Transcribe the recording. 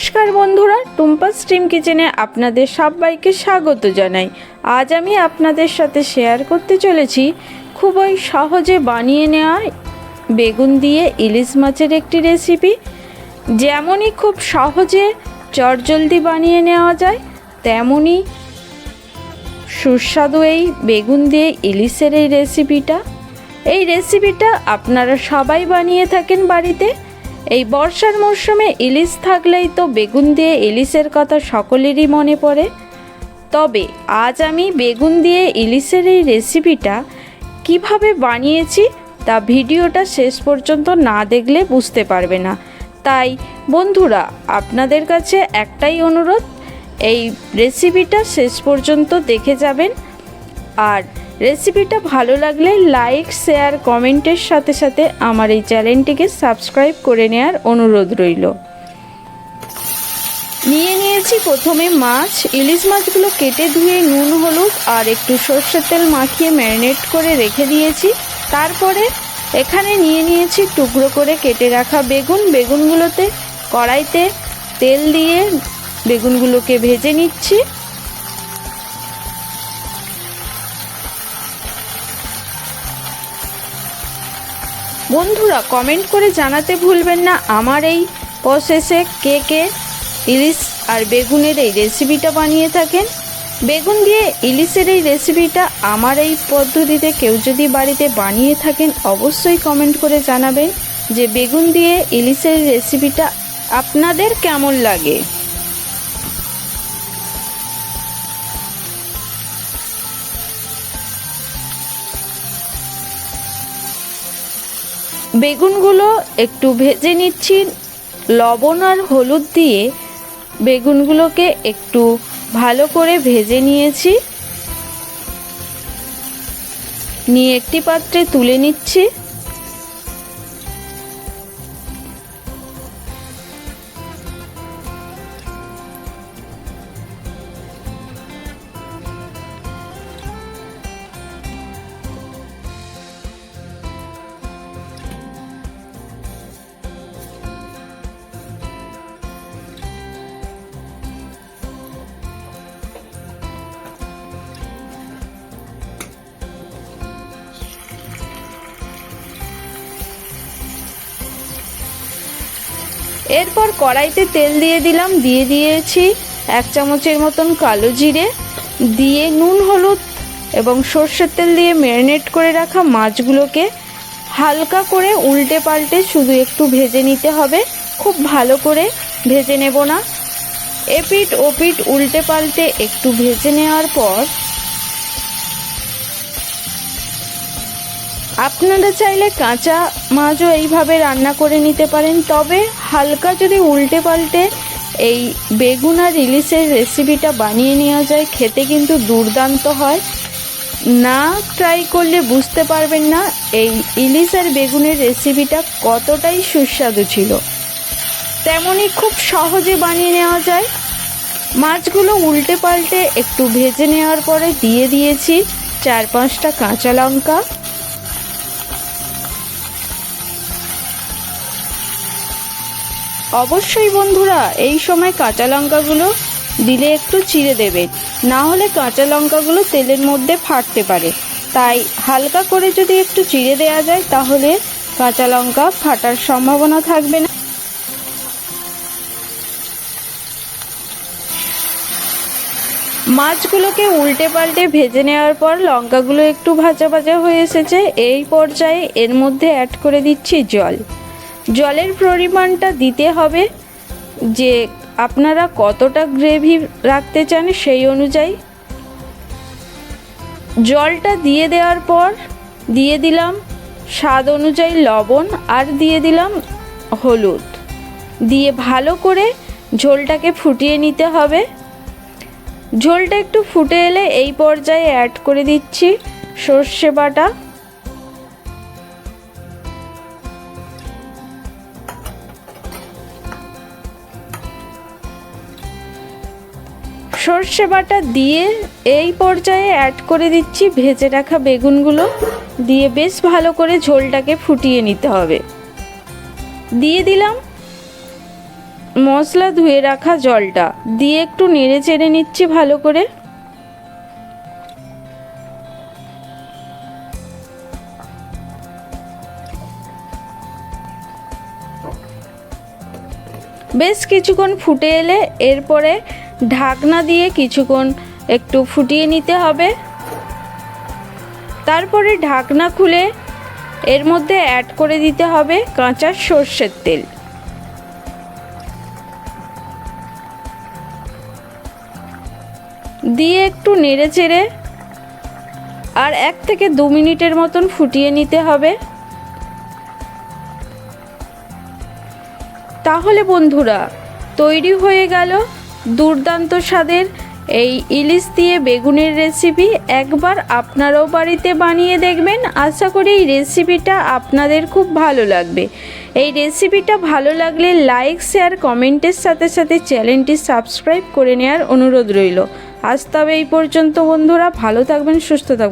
নমস্কার বন্ধুরা টুম্পা স্ট্রিম কিচেনে আপনাদের সবাইকে স্বাগত জানাই। আজ আমি আপনাদের সাথে শেয়ার করতে চলেছি খুবই সহজে বানিয়ে নেওয়া বেগুন দিয়ে ইলিশ মাছের একটি রেসিপি। যেমনই খুব সহজে চটজলদি বানিয়ে নেওয়া যায়, তেমনই সুস্বাদু এই বেগুন দিয়ে ইলিশের এই রেসিপিটা। এই রেসিপিটা আপনারা সবাই বানিয়ে থাকেন বাড়িতে। এই বর্ষার মরশুমে ইলিশ থাকলেই তো বেগুন দিয়ে ইলিশের কথা সকলেরই মনে পড়ে। তবে আজ আমি বেগুন দিয়ে ইলিশের এই রেসিপিটা কীভাবে বানিয়েছি তা ভিডিওটা শেষ পর্যন্ত না দেখলে বুঝতে পারবে না। তাই বন্ধুরা, আপনাদের কাছে একটাই অনুরোধ, এই রেসিপিটা শেষ পর্যন্ত দেখে যাবেন। আর রেসিপিটা ভালো লাগলে লাইক, শেয়ার, কমেন্টের সাথে সাথে আমার এই চ্যানেলটিকে সাবস্ক্রাইব করে নেওয়ার অনুরোধ রইল। নিয়ে নিয়েছি প্রথমে মাছ। ইলিশ মাছগুলো কেটে ধুয়ে নুন, হলুদ আর একটু সর্ষের তেল মাখিয়ে ম্যারিনেট করে রেখে দিয়েছি। তারপরে এখানে নিয়ে নিয়েছি টুকরো করে কেটে রাখা বেগুন। বেগুনগুলোতে কড়াইতে তেল দিয়ে বেগুনগুলোকে ভেজে নিচ্ছি। বন্ধুরা কমেন্ট করে জানাতে ভুলবেন না। আমার এই প্রসেসে কে কে ইলিশ আর বেগুনের এই রেসিপিটা বানিয়ে থাকেন? বেগুন দিয়ে ইলিশের এই রেসিপিটা আমার এই পদ্ধতিতে কেউ যদি বাড়িতে বানিয়ে থাকেন, অবশ্যই কমেন্ট করে জানাবেন যে বেগুন দিয়ে ইলিশের রেসিপিটা আপনাদের কেমন লাগে? বেগুনগুলো একটু ভেজে নিচ্ছি, লবণ আর হলুদ দিয়ে বেগুনগুলোকে একটু ভালো করে ভেজে নিয়েছি। নিয়ে একটি পাত্রে তুলে নিচ্ছি। এরপর কড়াইতে তেল দিয়ে দিলাম, দিয়ে দিয়েছি এক চামচের মতন কালো জিরে, দিয়ে নুন, হলুদ এবং সর্ষের তেল দিয়ে ম্যারিনেট করে রাখা মাছগুলোকে হালকা করে উল্টে পাল্টে শুধু একটু ভেজে নিতে হবে। খুব ভালো করে ভেজে নেব না। এপিট ওপিট উল্টে পাল্টে একটু ভেজে নেওয়ার পর আপনারা চাইলে কাঁচা মাছও এইভাবে রান্না করে নিতে পারেন, তবে হালকা যদি উল্টে পাল্টে এই বেগুন আর ইলিশের রেসিপিটা বানিয়ে নেওয়া যায়, খেতে কিন্তু দুর্দান্ত হয়। না ট্রাই করলে বুঝতে পারবেন না এই ইলিশ আর বেগুনের রেসিপিটা কতটাই সুস্বাদু ছিল। তেমনই খুব সহজে বানিয়ে নেওয়া যায়। মাছগুলো উল্টে পাল্টে একটু ভেজে নেওয়ার পরে দিয়ে দিয়েছি চার পাঁচটা কাঁচা লঙ্কা। অবশ্যই বন্ধুরা, এই সময় কাঁচা লঙ্কাগুলো দিলে একটু চিড়ে দেবেন না হলে কাঁচা লঙ্কাগুলো তেলের মধ্যে ফাটতে পারে। তাই হালকা করে যদি একটু চিড়ে দেওয়া যায়, তাহলে কাঁচা লঙ্কা ফাটার সম্ভাবনা থাকবে না। মাছগুলোকে উল্টে পাল্টে ভেজে নেওয়ার পর লঙ্কাগুলো একটু ভাজা ভাজা হয়ে এসেছে, এই পর্যায়ে এর মধ্যে অ্যাড করে দিচ্ছি জল। জলের পরিমাণটা দিতে হবে যে আপনারা কতটা গ্রেভি রাখতে চান সেই অনুযায়ী। জলটা দিয়ে দেওয়ার পর দিয়ে দিলাম স্বাদ অনুযায়ী লবণ আর দিয়ে দিলাম হলুদ। দিয়ে ভালো করে ঝোলটাকে ফুটিয়ে নিতে হবে। ঝোলটা একটু ফুটে এলে এই পর্যায়ে অ্যাড করে দিচ্ছি সর্ষে বাটা। সর্ষে বাটা দিয়ে এই পর্যায়ে অ্যাড করে দিচ্ছি, ভেজে রাখা বেগুনগুলো। দিয়ে বেশ ভালো করে ঝোলটাকে ফুটিয়ে নিতে হবে। দিয়ে দিলাম মশলা ধুয়ে রাখা জলটা। দিয়ে একটু নেড়ে চেড়ে নিচ্ছি ভালো করে। বেশ কিছুক্ষণ ফুটে এলে এরপরে ঢাকনা দিয়ে কিছুক্ষণ একটু ফুটিয়ে নিতে হবে। তারপরে ঢাকনা খুলে এর মধ্যে অ্যাড করে দিতে হবে কাঁচা সর্ষের তেল। দিয়ে একটু নেড়ে চেড়ে আর এক থেকে দু মিনিটের মতন ফুটিয়ে নিতে হবে। তাহলে বন্ধুরা, তৈরি হয়ে গেল দুর্দান্ত স্বাদের এই ইলিশ দিয়ে বেগুনের রেসিপি একবার আপনারাও বাড়িতে বানিয়ে দেখবেন। আশা করি এই রেসিপিটা আপনাদের খুব ভালো লাগবে। এই রেসিপিটা ভালো লাগলে লাইক শেয়ার কমেন্টের সাথে সাথে চ্যানেলটি সাবস্ক্রাইব করে নেওয়ার অনুরোধ রইল। আজ তবে এই পর্যন্ত বন্ধুরা, ভালো থাকবেন, সুস্থ থাকবেন।